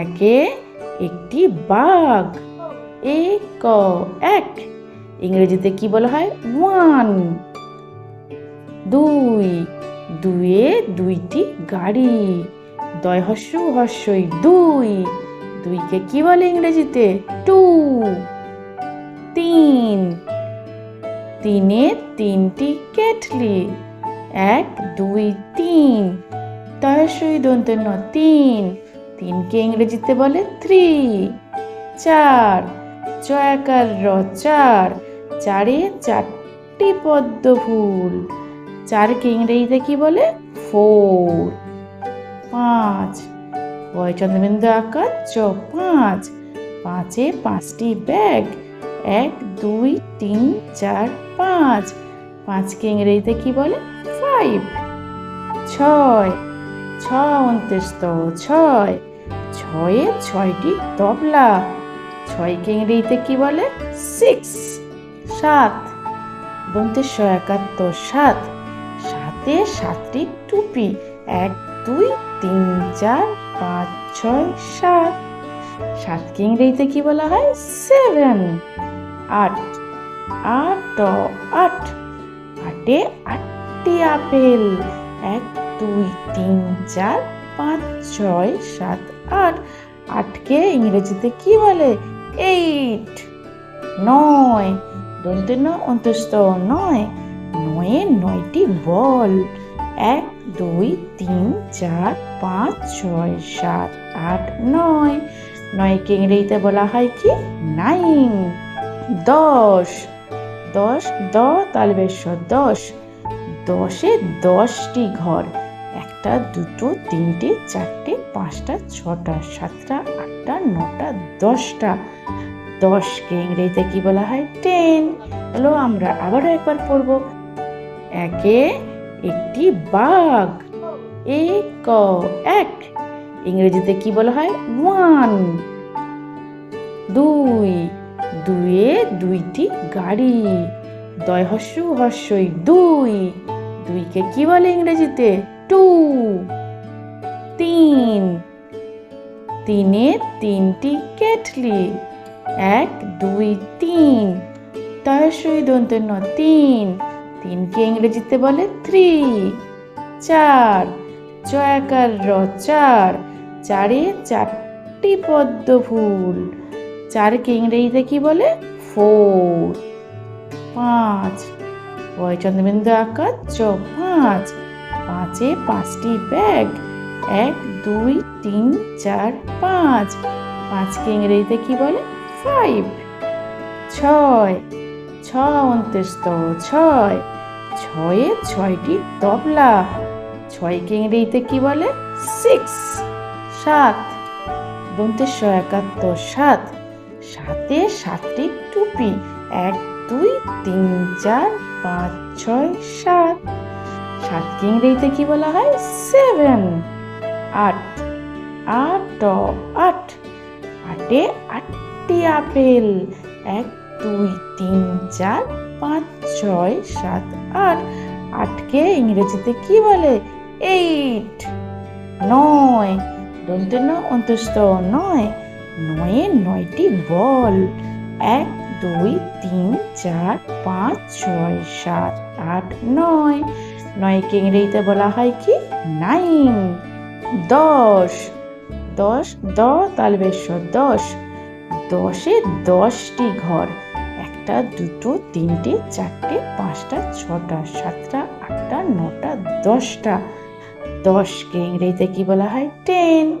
একে একটি বাঘ। এ ক এক। ইংরেজিতে কি বলা হয়? ওয়ান। দুই। দুয়ে দুইটি গাড়ি। দয় হস্য হস্যই দুই। দুইকে কি বলে ইংরেজিতে? টু। তিন। তিনে তিনটি কেটলি। এক, দুই, তিন। তয়সই দন্ত ন তিন। তিনকে ইংরেজিতে বলে থ্রি চার চয়াকার র চার, চারে চারটি পদ্ম ফুল। চারকে ইংরেজিতে কি বলে? ফোর পাঁচ। কয় চন্দ্রবিন্দু আকার চ, পাঁচ। পাঁচে পাঁচটি ব্যাগ। এক, দুই, তিন, চার, পাঁচ। পাঁচকে ইংরেজিতে কি বলে? ফাইভ ছয়। ছ অন্ত্যস্ত ছয়। ছয়ে ছয়টি তবলা ছয়কে ইংরেজিতে কি বলে? সিক্স সাত দন্তের একাত্তর, সাত, সাতে সাতটি টুপি, এক, দুই, তিন, চার, পাঁচ, ছয়, সাত সাতকে ইংরেজিতে কি বলা হয়? সেভেন আট আট আট, আটে আটটি আপেল, এক, দুই, তিন, চার পাঁচ, ছয়, সাত, আট। আটকে ইংরেজিতে কি বলে? এইট। নয়। দন্তে ন, অন্তস্থ। নয়। নয়ে নয়টি বল। এক, দুই, তিন, চার, পাঁচ, ছয়, সাত, আট, নয়। নয়কে ইংরেজিতে বলা হয় কি? নাইন। দশ। দশ, দ তালবেশ্বর দশ দশে দশটি ঘর। একটা, দুটো, তিনটে, চারটে, পাঁচটা, ছটা, সাতটা, আটটা, নটা, দশটা। দশকে ইংরেজিতে কি বলা হয়? টেন। হলো, আমরা আবারও একবার পড়ব। একে একটি বাঘ। এ, ক, এক। ইংরেজিতে কি বলা হয়? ওয়ান। দুই। দুয়ে দুইটি গাড়ি। দয় হস্য হস্যই দুই। দুইকে কি বলে ইংরেজিতে? টু। তিন। তিনে তিনটি কেটলি। এক, দুই, তিন। তয়সই দন্ত ন, তিন। তিনকে ইংরেজিতে বলে থ্রি। চার। চয়াকার র, চার। চারে চারটি পদ্ম ফুল। চারকে ইংরেজিতে কি বলে? ফোর। পাঁচ। বয় চন্দ্রবিন্দু আকার চ, পাঁচ। পাঁচে পাঁচটি ব্যাগ। এক, দুই, তিন, চার, পাঁচ। পাঁচকে ইংরেজিতে কি বলে? ফাইভ ছয়। ছ অন্ত্যস্ত ছয়। ছয়ে ছয়টি তবলা। ছয়কে ইংরেজিতে কি বলে? সিক্স সাত। দন্তের একাত্তর। সাত। সাতে সাতটি টুপি। এক, দুই, তিন, চার, পাঁচ, ছয়, সাত। সাতকে ইংরেজিতে কি বলা হয়? সেভেন আট। আট আট। আটে আটটি আপেল। এক, দুই, তিন, চার, পাঁচ, ছয়, সাত, আট। আটকে ইংরেজিতে কি বলে? এইট নয়। দন্ত ন অন্তস্থ। নয়। নয়ে নয়টি বল। এক, দুই, তিন, চার, পাঁচ, ছয়, সাত, আট, নয়। নয়কে ইংরেজিতে বলা হয় কি? নাইন। দশ। দশ, দ তালবেশ্বর দশ। দশে দশটি ঘর। একটা, দুটো, তিনটে, চারটে, পাঁচটা, ছটা, সাতটা, আটটা, নটা, দশটা। দশকে ইংরেজিতে কি বলা হয়? টেন।